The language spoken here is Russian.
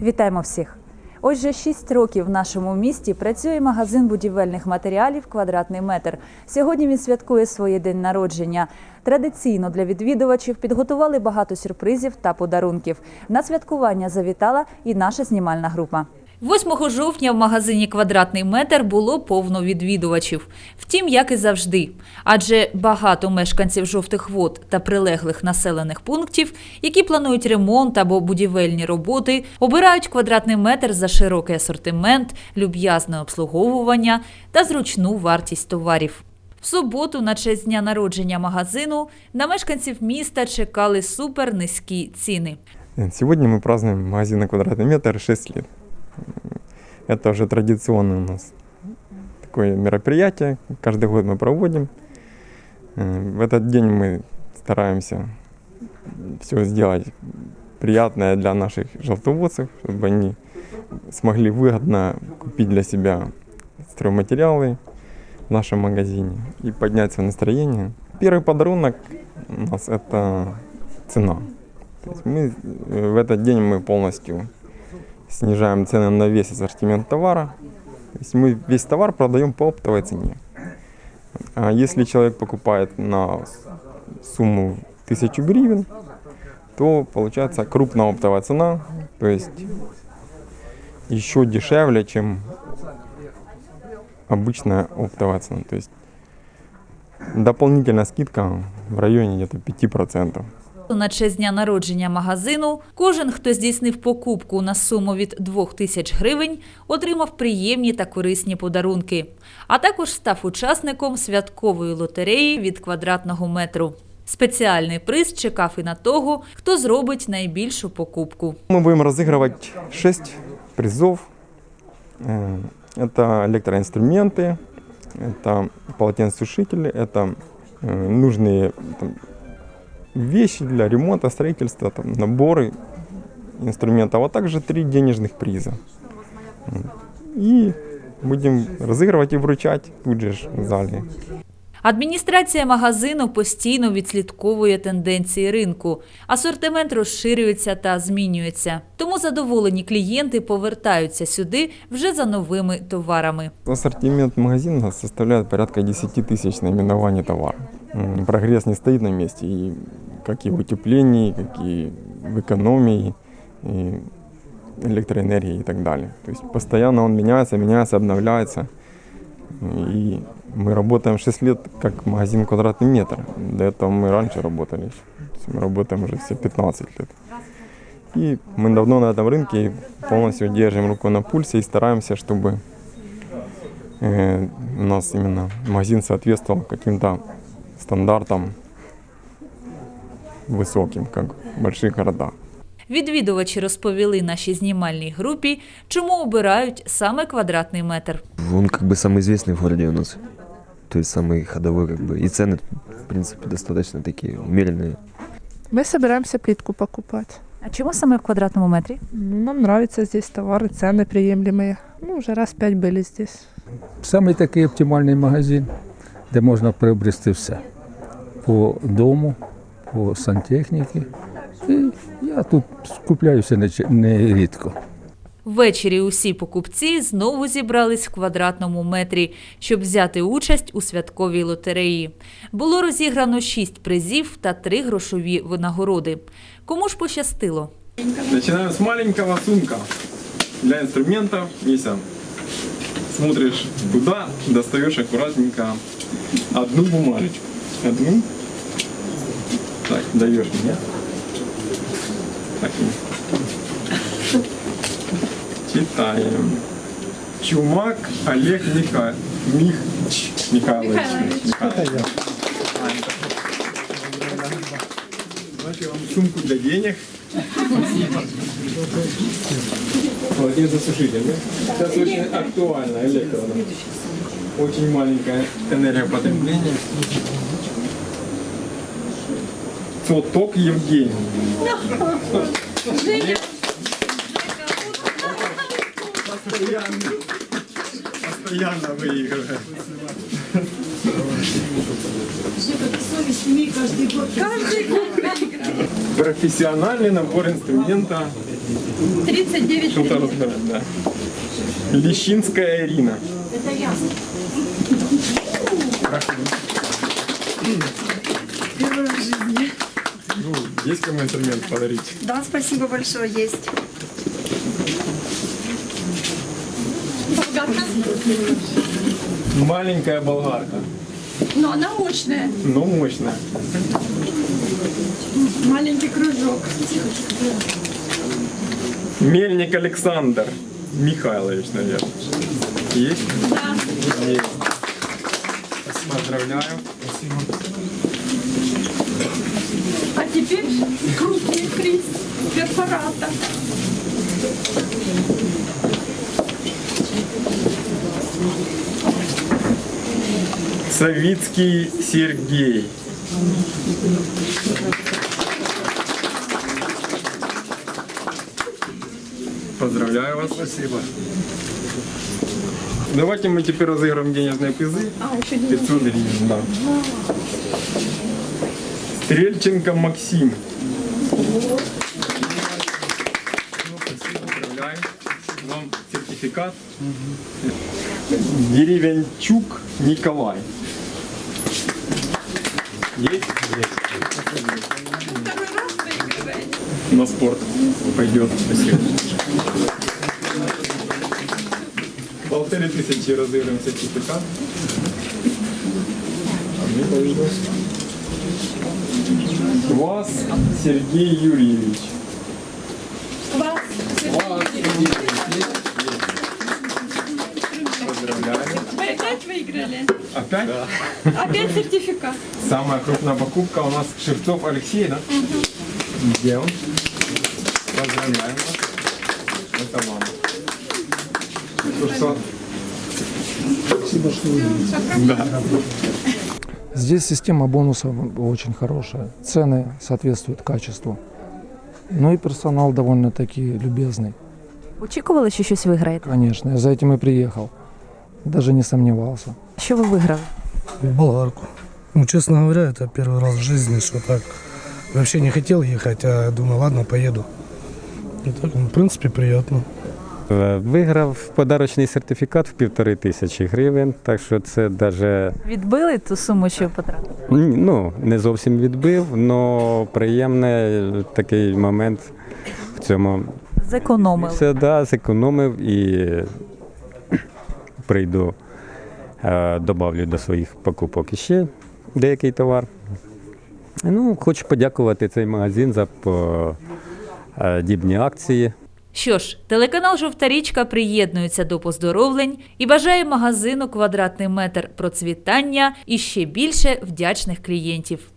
Вітаємо всіх! Ось вже 6 років в нашому місті працює магазин будівельних матеріалів Квадратний метр. Сьогодні він святкує своє день народження. Традиційно для відвідувачів підготували багато сюрпризів та подарунків. На святкування завітала і наша знімальна група. 8 жовтня в магазині Квадратний метр було повно відвідувачів. Втім, як і завжди. Адже багато мешканців жовтих вод та прилеглих населених пунктів, які планують ремонт або будівельні роботи, обирають квадратний метр за широкий асортимент, люб'язне обслуговування та зручну вартість товарів. В суботу, на честь дня народження магазину, на мешканців міста чекали супер низькі ціни. Сегодня мы празднуем магазин на квадратный метр 6 лет. Это уже традиционное у нас такое мероприятие. Каждый год мы проводим. Э, В этот день мы стараемся все сделать приятное для наших желтоводцев, чтобы они смогли выгодно купить для себя стройматериалы в нашем магазине и поднять свое настроение. Первый подарок у нас это цена. То есть мы э, в этот день мы полностью снижаем цены на весь ассортимент товара. То есть мы весь товар продаем по оптовой цене. А если человек покупает на сумму 1000 гривен, то получается крупная оптовая цена, то есть еще дешевле, чем обычная оптовая цена. То есть дополнительная скидка в районе где-то 5%. На честь дня народження магазину кожен, хто здійснив покупку на суму від 2 тисяч гривень, отримав приємні та корисні подарунки, а також став учасником святкової лотереї від квадратного метру. Спеціальний приз чекав і на того, хто зробить найбільшу покупку. Мы будем разыгрывать 6 призов. Э, Это электроинструменты, это полотенцесушители, это э, нужные там, вещи для ремонта, строительства, там, наборы инструментов, а также три денежных приза. М. И будем разыгрывать и вручать тут же ж в зале. Адміністрація магазину постійно відслідковує тенденції ринку. Асортимент розширюється та змінюється. Тому задоволені клієнти повертаються сюди вже за новими товарами. Ассортимент магазина составляет порядка 10 тысяч наименований товара. Прогресс не стоит на месте, и как и в утеплении, как и в экономии, и электроэнергии и так далее. То есть постоянно он меняется, меняется, обновляется. И мы работаем 6 лет как магазин «Квадратный метр». До этого мы раньше работали. Мы работаем уже все 15 лет. И мы давно на этом рынке полностью держим руку на пульсе и стараемся, чтобы э, у нас именно магазин соответствовал каким-то стандартам высоким, как в больших городах. Відвідувачі розповіли нашій знімальній групі, чому обирають саме квадратний метр. Он как бы самый известный в городе у нас. То есть самый ходовой как бы. И цены, в принципе, достаточно такие умеренные. Мы собираемся плитку покупать. А чому саме в квадратному метрі? Ну, нам нравятся здесь товары, цены приемлемые. Ну, уже раз пять были здесь. Саме такий оптимальний магазин, де можна приобрести все по дому, по сантехніці. І я тут скупляюся не, рідко. Ввечері усі покупці знову зібрались в квадратному метрі, щоб взяти участь у святковій лотереї. Було розіграно шість призів та три грошові винагороди. Кому ж пощастило? Начинаем с маленького сумка для инструментов. Мися, смотришь туда, достаешь аккуратненько одну бумажечку. Одну. Так, даешь мне. Так. Читаем. Чумак Олег Миха... Мих... Михайлович. Михайлович. Значит, вам сумку для денег. Полотенцесушитель, да? Сейчас очень актуально электро. Очень маленькая энергопотребление. Цоток Евгений. Постоянно, постоянно выигрывает. Профессиональный набор инструмента 39 Что-то разбирать, да. Лещинская Ирина. Жизни. Ну, есть кому инструмент подарить? Да, спасибо большое, есть. Болгарка. Маленькая болгарка, Но она мощная. но мощная. Маленький кружок. Мельник Александр Михайлович, наверное. Есть? Да. Есть. Поздравляю. А теперь крупный приз перфората. Савицкий Сергей. Поздравляю вас. Спасибо. Давайте мы теперь разыграем денежные призы. А, еще не 500 гривен, да. Стрельченко Максим. Поздравляю. Вам сертификат. Деревянчук Николай. Есть? выигрывает. На спорт пойдет. Спасибо. Полторы тысячи разыграем сертификат. А мне повезло. Вас Сергей Юрьевич. Вас. Поздравляю. Вы опять выиграли? Опять? Опять сертификат. Самая крупная покупка у нас Шевцов Алексей, да? Где он? Поздравляем вас. Это вам. Ну что? Да. Здесь система бонусов очень хорошая. Цены соответствуют качеству. Ну и персонал довольно-таки любезный. Очікували, що щось виграєте? Конечно, я за этим и приехал. Даже не сомневался. Що ви виграли? Болгарку. Ну, честно говоря, это первый раз в жизни, что так. Вообще не хотел ехать, а думаю, ладно, поеду. И так, ну, в принципе, приятно. Е, Виграв подарочний сертифікат в півтори тисячі гривень, так що це даже Відбили ту суму, що потрапили? ну, не зовсім відбив, але приємний такий момент в цьому. Зекономили. Все да, зекономив і прийду, е, добавлю до своїх покупок іще деякий товар. Ну, хочу подякувати цей магазин за подібні акції. Що ж, телеканал Жовта річка приєднується до поздоровлень і бажає магазину квадратний метр процвітання і ще більше вдячних клієнтів.